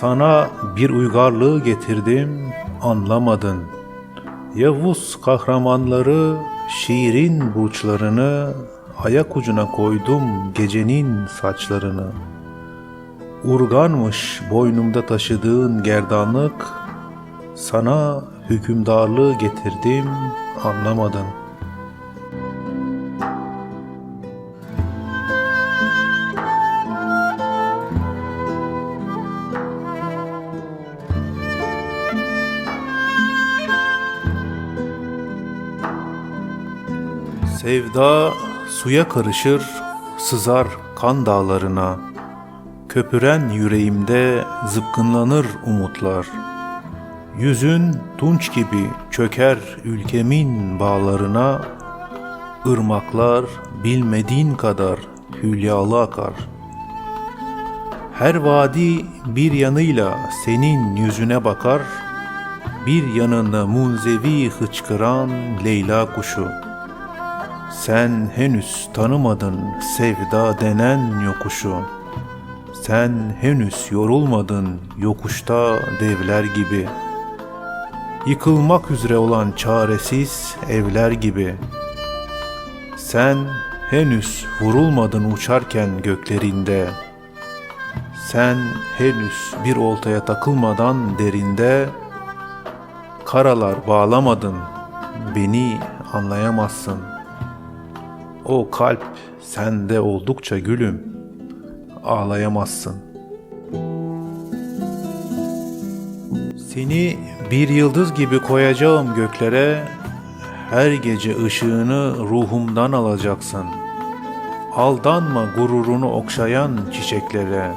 Sana bir uygarlığı getirdim, anlamadın. Yavuz kahramanları şiirin burçlarını ayak ucuna koydum gecenin saçlarını. Urganmış boynumda taşıdığın gerdanlık, sana hükümdarlığı getirdim, anlamadın. Sevda suya karışır, sızar kan dağlarına. Köpüren yüreğimde zıpkınlanır umutlar. Yüzün tunç gibi çöker ülkemin bağlarına. Irmaklar bilmediğin kadar hülyalı akar. Her vadi bir yanıyla senin yüzüne bakar. Bir yanında munzevi hıçkıran Leyla kuşu. Sen henüz tanımadın sevda denen yokuşu. Sen henüz yorulmadın yokuşta devler gibi. Yıkılmak üzere olan çaresiz evler gibi. Sen henüz vurulmadın uçarken göklerinde. Sen henüz bir oltaya takılmadan derinde. Karalar bağlamadın, beni anlayamazsın.'' O kalp sende oldukça gülüm, ağlayamazsın. Seni bir yıldız gibi koyacağım göklere, her gece ışığını ruhumdan alacaksın. Aldanma gururunu okşayan çiçeklere,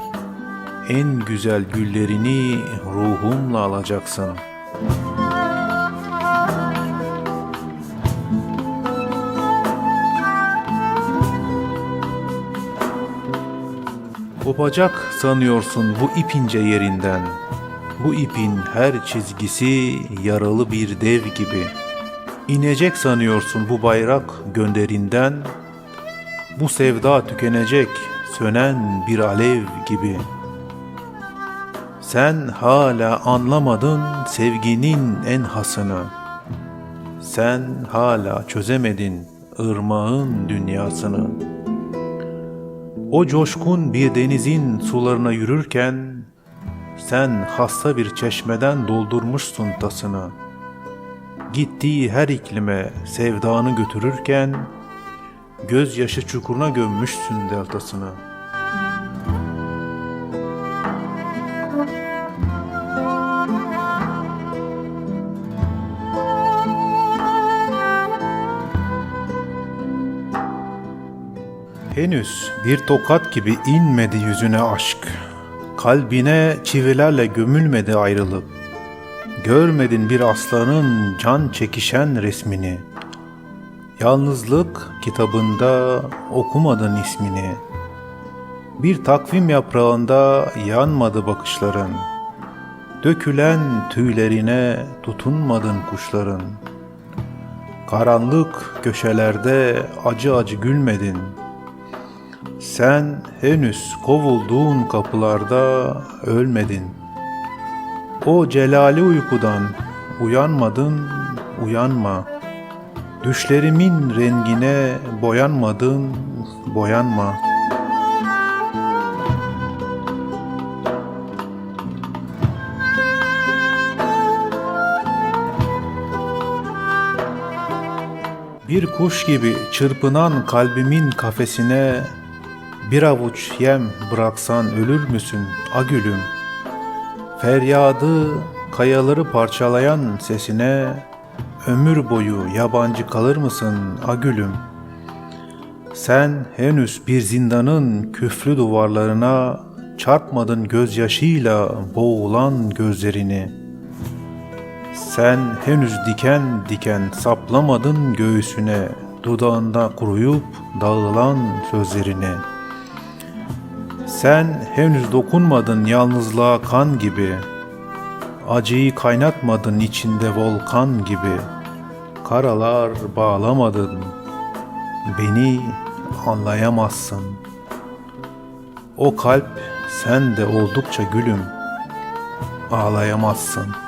en güzel güllerini ruhumla alacaksın.'' Kopacak sanıyorsun bu ipince yerinden. Bu ipin her çizgisi yaralı bir dev gibi. İnecek sanıyorsun bu bayrak gönderinden. Bu sevda tükenecek sönen bir alev gibi. Sen hala anlamadın sevginin en hasını. Sen hala çözemedin ırmağın dünyasını.'' O coşkun bir denizin sularına yürürken sen hasta bir çeşmeden doldurmuşsun tasını. Gittiği her iklime sevdanı götürürken gözyaşı çukuruna gömmüşsün deltasını. Henüz bir tokat gibi inmedi yüzüne aşk. Kalbine çivilerle gömülmedi ayrılık. Görmedin bir aslanın can çekişen resmini. Yalnızlık kitabında okumadın ismini. Bir takvim yaprağında yanmadı bakışların. Dökülen tüylerine tutunmadın kuşların. Karanlık köşelerde acı acı gülmedin.'' Sen henüz kovulduğun kapılarda ölmedin. O celali uykudan uyanmadın, uyanma. Düşlerimin rengine boyanmadın, boyanma. Bir kuş gibi çırpınan kalbimin kafesine bir avuç yem bıraksan ölür müsün agülüm? Feryadı kayaları parçalayan sesine ömür boyu yabancı kalır mısın agülüm? Sen henüz bir zindanın küflü duvarlarına çarpmadın gözyaşıyla boğulan gözlerini. Sen henüz diken diken saplamadın göğsüne dudağında kuruyup dağılan sözlerini.'' Sen henüz dokunmadın yalnızlığa kan gibi. Acıyı kaynatmadın içinde volkan gibi. Karalar bağlamadın. Beni anlayamazsın. O kalp sen de oldukça gülüm. ağlayamazsın.